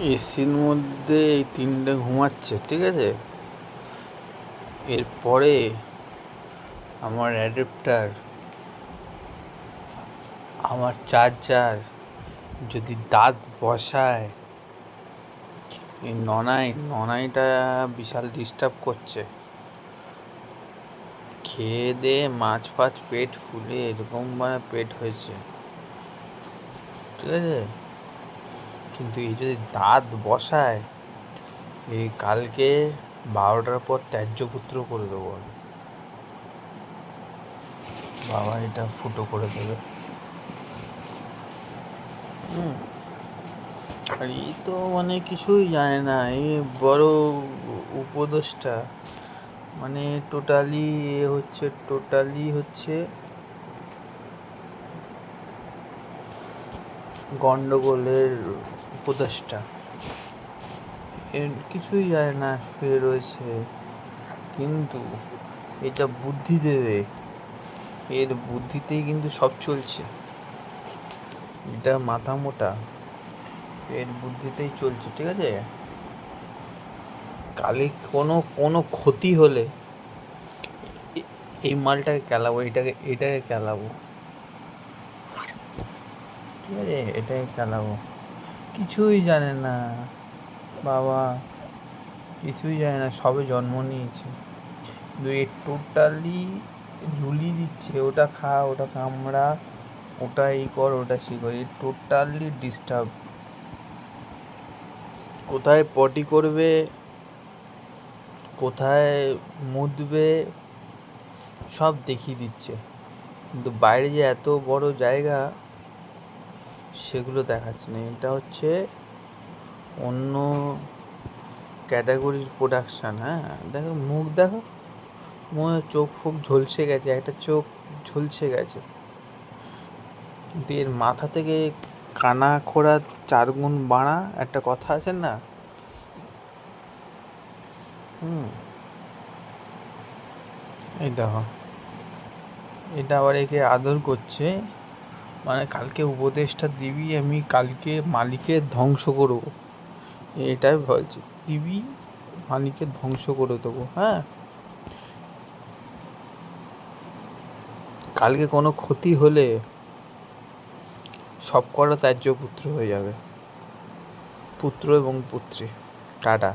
এসির মধ্যে এই তিনটে ঘুমাচ্ছে, ঠিক আছে? এরপরে আমার অ্যাডাপ্টার, আমার চার্জার যদি দাঁত বসায়, এই ননাই, ননাইটা বিশাল ডিস্টার্ব করছে। খেয়ে দে মাছ ফাছ পেট ফুলে এরকম মানে পেট হয়েছে। ঠিক আছে? কিন্তু এই যদি দাঁত বসায় এই কালকে বারোটার পর ত্যায্য পুত্র করে দেবো বাবা এটা ফুটো করে দেবে। আর এই তো মানে কিছুই জানে না এই বড় উপদেশটা মানে টোটালি এ হচ্ছে টোটালি হচ্ছে গন্ডগোলের উপদেষ্টা। এর কিছুই জানে না, শুয়ে রয়েছে। কিন্তু এটা বুদ্ধি দেবে। এর বুদ্ধিতেই কিন্তু সব চলছে। এটা মাথা মোটা। এর বুদ্ধিতেই চলছে, ঠিক আছে? কালে কোনো কোনো ক্ষতি হলে এই মালটাকে কেলাবো, এটাকে এটাকে কেলাবো। ঠিক আছে এটাকে খেলাবো। কিছুই জানে না। বাবা, কিছুই জানে না, সবে জন্ম নিয়েছে। কিন্তু টোটালি ঝুলি দিচ্ছে। ওটা খা, ওটা কামড়া, ওটা এই কর, ওটা সে কর। টোটালি ডিস্টার্ব কোথায় পটি করবে? কোথায় মুদবে? সব দেখিয়ে দিচ্ছে। কিন্তু বাইরে যে এত বড় জায়গা সেগুলো দেখাচ্ছে না। এটা হচ্ছে অন্য ক্যাটাগরির প্রোডাকশান হ্যাঁ? দেখো, মুখ দেখো। মনে চোখ ফোক ঝলসে গেছে, একটা চোখ ঝলসে গেছে। কিন্তু এর মাথা থেকে কানা খোড়া চার গুণ বাড়া একটা কথা আছে না? হুম। এই দেখো। এটা আবার একে আদর করছে। মানে কালকে উপদেশটা দিবি, আমি কালকে মালিকের ধ্বংস করব। এটাই বলছি। দিবি মালিকের ধ্বংস করে দেবো হ্যাঁ? কালকে কোনো ক্ষতি হলে সব কটা ত্যায্য পুত্র হয়ে যাবে। পুত্র এবং পুত্রী। টাটা।